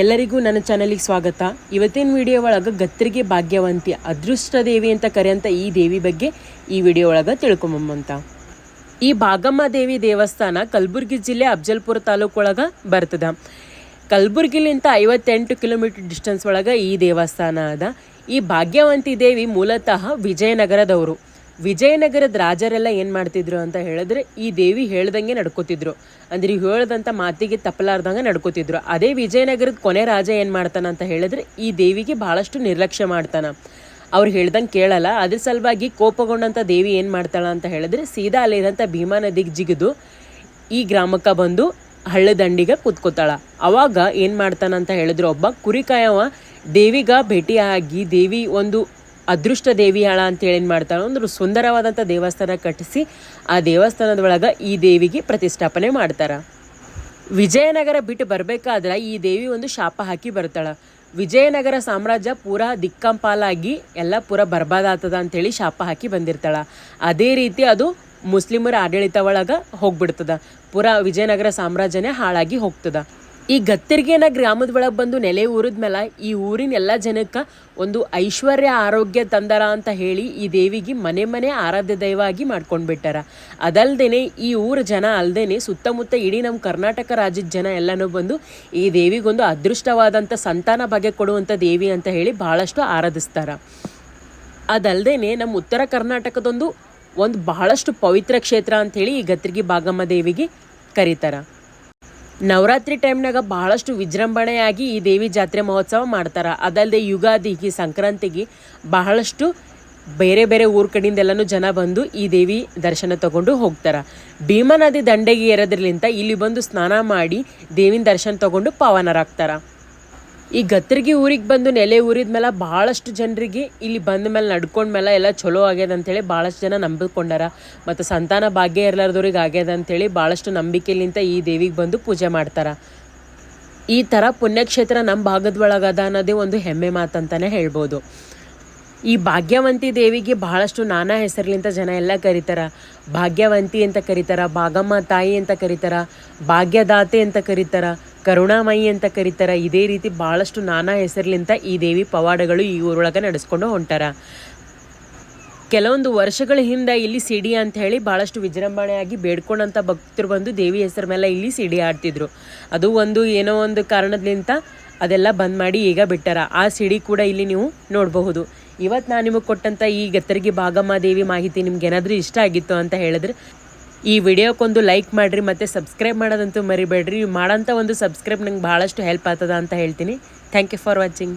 ಎಲ್ಲರಿಗೂ ನನ್ನ ಚಾನಲಿಗೆ ಸ್ವಾಗತ. ಇವತ್ತಿನ ವಿಡಿಯೋ ಒಳಗೆ ಗತ್ತರಿಗೆ ಭಾಗ್ಯವಂತಿ ಅದೃಷ್ಟ ದೇವಿ ಅಂತ ಕರೆಯಂಥ ಈ ದೇವಿ ಬಗ್ಗೆ ಈ ವಿಡಿಯೋ ಒಳಗೆ ತಿಳ್ಕೊಂಬಂತ. ಈ ಭಾಗಮ್ಮ ದೇವಿ ದೇವಸ್ಥಾನ ಕಲಬುರಗಿ ಜಿಲ್ಲೆ ಅಫಜಲ್ಪುರ ತಾಲೂಕು ಒಳಗೆ ಬರ್ತದ. ಕಲಬುರ್ಗಿಲಿಂತ ಐವತ್ತೆಂಟು ಕಿಲೋಮೀಟರ್ ಡಿಸ್ಟೆನ್ಸ್ ಒಳಗೆ ಈ ದೇವಸ್ಥಾನ ಅದ. ಈ ಭಾಗ್ಯವಂತಿ ದೇವಿ ಮೂಲತಃ ವಿಜಯನಗರದವರು. ವಿಜಯನಗರದ ರಾಜರೆಲ್ಲ ಏನು ಮಾಡ್ತಿದ್ರು ಅಂತ ಹೇಳಿದ್ರೆ, ಈ ದೇವಿ ಹೇಳ್ದಂಗೆ ನಡ್ಕೋತಿದ್ರು. ಅಂದ್ರೆ ಈ ಹೇಳ್ದಂಥ ಮಾತಿಗೆ ತಪ್ಪಲಾರ್ದಂಗೆ ನಡ್ಕೋತಿದ್ರು. ಅದೇ ವಿಜಯನಗರದ ಕೊನೆ ರಾಜ ಏನು ಮಾಡ್ತಾನ ಅಂತ ಹೇಳಿದ್ರೆ, ಈ ದೇವಿಗೆ ಭಾಳಷ್ಟು ನಿರ್ಲಕ್ಷ್ಯ ಮಾಡ್ತಾನ. ಅವ್ರು ಹೇಳ್ದಂಗೆ ಕೇಳಲ್ಲ, ಅದ್ರ ಸಲುವಾಗಿ ಕೋಪಗೊಂಡಂಥ ದೇವಿ ಏನು ಮಾಡ್ತಾಳ ಅಂತ ಹೇಳಿದ್ರೆ, ಸೀದಾ ಅಲ್ಲಿರೋಂಥ ಭೀಮಾ ನದಿಗೆ ಜಿಗಿದು ಈ ಗ್ರಾಮಕ್ಕೆ ಬಂದು ಹಳ್ಳದಂಡಿಗೆ ಕೂತ್ಕೋತಾಳ. ಅವಾಗ ಏನು ಮಾಡ್ತಾನಂತ ಹೇಳಿದ್ರು, ಒಬ್ಬ ಕುರಿಕಾಯವ ದೇವಿಗ ಭೇಟಿಯಾಗಿ ದೇವಿ ಒಂದು ಅದೃಷ್ಟ ದೇವಿ ಹಳ ಅಂತೇಳಿ ಏನು ಮಾಡ್ತಾಳೆ ಒಂದು ಸುಂದರವಾದಂಥ ದೇವಸ್ಥಾನ ಕಟ್ಟಿಸಿ ಆ ದೇವಸ್ಥಾನದ ಒಳಗೆ ಈ ದೇವಿಗೆ ಪ್ರತಿಷ್ಠಾಪನೆ ಮಾಡ್ತಾರೆ. ವಿಜಯನಗರ ಬಿಟ್ಟು ಬರಬೇಕಾದ್ರೆ ಈ ದೇವಿ ಒಂದು ಶಾಪ ಹಾಕಿ ಬರ್ತಾಳೆ. ವಿಜಯನಗರ ಸಾಮ್ರಾಜ್ಯ ಪೂರ ದಿಕ್ಕಂಪಾಲಾಗಿ ಎಲ್ಲ ಪೂರ ಬರ್ಬಾದಾತದ ಅಂತೇಳಿ ಶಾಪ ಹಾಕಿ ಬಂದಿರ್ತಾಳ. ಅದೇ ರೀತಿ ಅದು ಮುಸ್ಲಿಮರ ಆಡಳಿತ ಒಳಗೆ ಹೋಗ್ಬಿಡ್ತದ. ಪೂರ ವಿಜಯನಗರ ಸಾಮ್ರಾಜ್ಯನೇ ಹಾಳಾಗಿ ಹೋಗ್ತದ. ಈ ಗತ್ತಿರ್ಗೆನ ಗ್ರಾಮದ ಒಳಗೆ ಬಂದು ನೆಲೆ ಊರಿದ್ಮೇಲೆ ಈ ಊರಿನ ಎಲ್ಲ ಜನಕ್ಕೆ ಒಂದು ಐಶ್ವರ್ಯ ಆರೋಗ್ಯ ತಂದರ ಅಂತ ಹೇಳಿ ಈ ದೇವಿಗೆ ಮನೆ ಮನೆ ಆರಾಧ್ಯ ದೈವ ಆಗಿ ಮಾಡ್ಕೊಂಡು ಬಿಟ್ಟಾರ. ಅದಲ್ದೇನೆ ಈ ಊರ ಜನ ಅಲ್ದೇನೆ ಸುತ್ತಮುತ್ತ ಇಡೀ ನಮ್ಮ ಕರ್ನಾಟಕ ರಾಜ್ಯದ ಜನ ಎಲ್ಲನೂ ಬಂದು ಈ ದೇವಿಗೊಂದು ಅದೃಷ್ಟವಾದಂಥ ಸಂತಾನ ಬಗೆ ಕೊಡುವಂಥ ದೇವಿ ಅಂತ ಹೇಳಿ ಭಾಳಷ್ಟು ಆರಾಧಿಸ್ತಾರ. ಅದಲ್ದೇನೆ ನಮ್ಮ ಉತ್ತರ ಕರ್ನಾಟಕದೊಂದು ಒಂದು ಬಹಳಷ್ಟು ಪವಿತ್ರ ಕ್ಷೇತ್ರ ಅಂಥೇಳಿ ಈ ಗತ್ರಿಗಿ ಭಾಗಮ್ಮ ದೇವಿಗೆ ಕರೀತಾರ. ನವರಾತ್ರಿ ಟೈಮ್ನಾಗ ಬಹಳಷ್ಟು ವಿಜೃಂಭಣೆಯಾಗಿ ಈ ದೇವಿ ಜಾತ್ರೆ ಮಹೋತ್ಸವ ಮಾಡ್ತಾರೆ. ಅದಲ್ಲದೆ ಯುಗಾದಿಗೆ, ಸಂಕ್ರಾಂತಿಗೆ ಬಹಳಷ್ಟು ಬೇರೆ ಬೇರೆ ಊರ ಕಡೆಯಿಂದೆಲ್ಲನೂ ಜನ ಬಂದು ಈ ದೇವಿ ದರ್ಶನ ತಗೊಂಡು ಹೋಗ್ತಾರೆ. ಭೀಮಾ ನದಿ ದಂಡೆಗೆ ಏರೋದ್ರಲಿಂತ ಇಲ್ಲಿ ಬಂದು ಸ್ನಾನ ಮಾಡಿ ದೇವಿನ ದರ್ಶನ ತಗೊಂಡು ಪಾವನರಾಗ್ತಾರೆ. ಈ ಗತ್ತರಿಗೆ ಊರಿಗೆ ಬಂದು ನೆಲೆ ಊರಿದ ಮೇಲೆ ಭಾಳಷ್ಟು ಜನರಿಗೆ ಇಲ್ಲಿ ಬಂದ ಮೇಲೆ ನಡ್ಕೊಂಡ ಮೇಲೆ ಎಲ್ಲ ಚಲೋ ಆಗ್ಯದ ಅಂತೇಳಿ ಭಾಳಷ್ಟು ಜನ ನಂಬಿಕೊಂಡಾರ. ಮತ್ತು ಸಂತಾನ ಭಾಗ್ಯ ಇರ್ಲಾರ್ದವ್ರಿಗೆ ಆಗ್ಯದ ಅಂತೇಳಿ ಭಾಳಷ್ಟು ನಂಬಿಕೆಲಿಂತ ಈ ದೇವಿಗೆ ಬಂದು ಪೂಜೆ ಮಾಡ್ತಾರೆ. ಈ ಥರ ಪುಣ್ಯಕ್ಷೇತ್ರ ನಮ್ಮ ಭಾಗದ ಒಳಗದ ಅನ್ನೋದೇ ಒಂದು ಹೆಮ್ಮೆ ಮಾತಂತಲೇ ಹೇಳ್ಬೋದು. ಈ ಭಾಗ್ಯವಂತಿ ದೇವಿಗೆ ಬಹಳಷ್ಟು ನಾನಾ ಹೆಸರಿಲಿಂದ ಜನ ಎಲ್ಲ ಕರೀತಾರ. ಭಾಗ್ಯವಂತಿ ಅಂತ ಕರೀತಾರ, ಭಾಗಮ್ಮ ತಾಯಿ ಅಂತ ಕರೀತಾರ, ಭಾಗ್ಯದಾತೆ ಅಂತ ಕರೀತಾರ, ಕರುಣಾಮಯಿ ಅಂತ ಕರೀತಾರ. ಇದೇ ರೀತಿ ಭಾಳಷ್ಟು ನಾನಾ ಹೆಸರಿಲಿಂದ ಈ ದೇವಿ ಪವಾಡಗಳು ಈ ಊರೊಳಗೆ ನಡೆಸ್ಕೊಂಡು ಹೊಂಟಾರ. ಕೆಲವೊಂದು ವರ್ಷಗಳ ಹಿಂದೆ ಇಲ್ಲಿ ಸಿಡಿ ಅಂತ ಹೇಳಿ ಭಾಳಷ್ಟು ವಿಜೃಂಭಣೆಯಾಗಿ ಬೇಡ್ಕೊಂಡಂಥ ಭಕ್ತರು ಬಂದು ದೇವಿ ಹೆಸರು ಮೇಲೆ ಇಲ್ಲಿ ಸಿಡಿ ಆಡ್ತಿದ್ರು. ಅದು ಒಂದು ಏನೋ ಒಂದು ಕಾರಣದಿಂದ ಅದೆಲ್ಲ ಬಂದ್ ಮಾಡಿ ಈಗ ಬಿಟ್ಟಾರ. ಆ ಸಿಡಿ ಕೂಡ ಇಲ್ಲಿ ನೀವು ನೋಡಬಹುದು. ಇವತ್ತು ನಾನು ನಿಮಗೆ ಕೊಟ್ಟಂಥ ಈ ಗತ್ತರಿಗೆ ಭಾಗಮ್ಮ ದೇವಿ ಮಾಹಿತಿ ನಿಮ್ಗೆ ಏನಾದರೂ ಇಷ್ಟ ಆಗಿತ್ತು ಅಂತ ಹೇಳಿದ್ರೆ ಈ ವಿಡಿಯೋಕ್ಕೊಂದು ಲೈಕ್ ಮಾಡಿರಿ ಮತ್ತು ಸಬ್ಸ್ಕ್ರೈಬ್ ಮಾಡೋದಂತೂ ಮರಿಬೇಡ್ರಿ. ಮಾಡೋಂಥ ಒಂದು ಸಬ್ಸ್ಕ್ರೈಬ್ ನಂಗೆ ಭಾಳಷ್ಟು ಹೆಲ್ಪ್ ಆಗ್ತದ ಅಂತ ಹೇಳ್ತೀನಿ. Thank you for watching